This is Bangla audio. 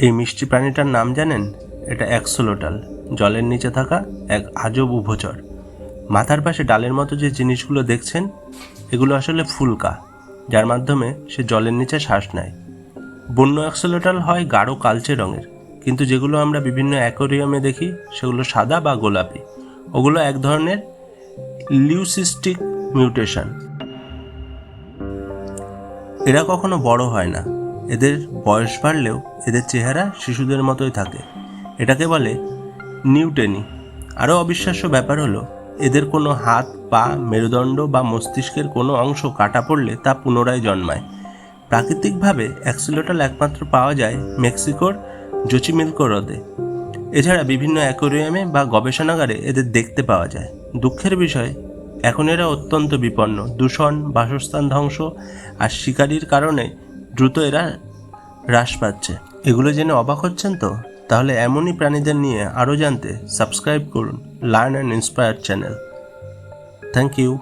এই মিষ্টি প্রাণীটার নাম জানেন? এটা অ্যাক্সোলোটাল জলের নিচে থাকা এক আজব উভচর। মাথার পাশে ডালের মতো যে জিনিসগুলো দেখছেন, এগুলো আসলে ফুলকা, যার মাধ্যমে সে জলের নিচে শ্বাস নেয়। বন্য অ্যাক্সোলোটাল হয় গাঢ় কালচে রঙের, কিন্তু যেগুলো আমরা বিভিন্ন অ্যাকোরিয়ামে দেখি, সেগুলো সাদা বা গোলাপি। ওগুলো এক ধরনের লিউসিস্টিক মিউটেশন। এরা কখনো বড় হয় না এদের বয়স বাড়লেও এদের চেহারা শিশুদের মতোই থাকে। এটাকে বলে নিউটেনি। আরও অবিশ্বাস্য ব্যাপার হলো, এদের কোনো হাত, পা, মেরুদণ্ড বা মস্তিষ্কের কোনো অংশ কাটা পড়লে তা পুনরায় জন্মায়। প্রাকৃতিকভাবে অ্যাক্সিলোটাল একমাত্র পাওয়া যায় মেক্সিকোর জোচিমিলকো হ্রদে। এছাড়া বিভিন্ন অ্যাকোরিয়ামে বা গবেষণাগারে এদের দেখতে পাওয়া যায়। দুঃখের বিষয়, এখন এরা অত্যন্ত বিপন্ন। দূষণ, বাসস্থান ধ্বংস আর শিকারির কারণে দ্রুত এরা হ্রাস পাচ্ছে। এগুলো জেনে অবাক হচ্ছেন তো? তাহলে এমনই প্রাণীদের নিয়ে আরও জানতে সাবস্ক্রাইব করুন learn and inspire channel. Thank you.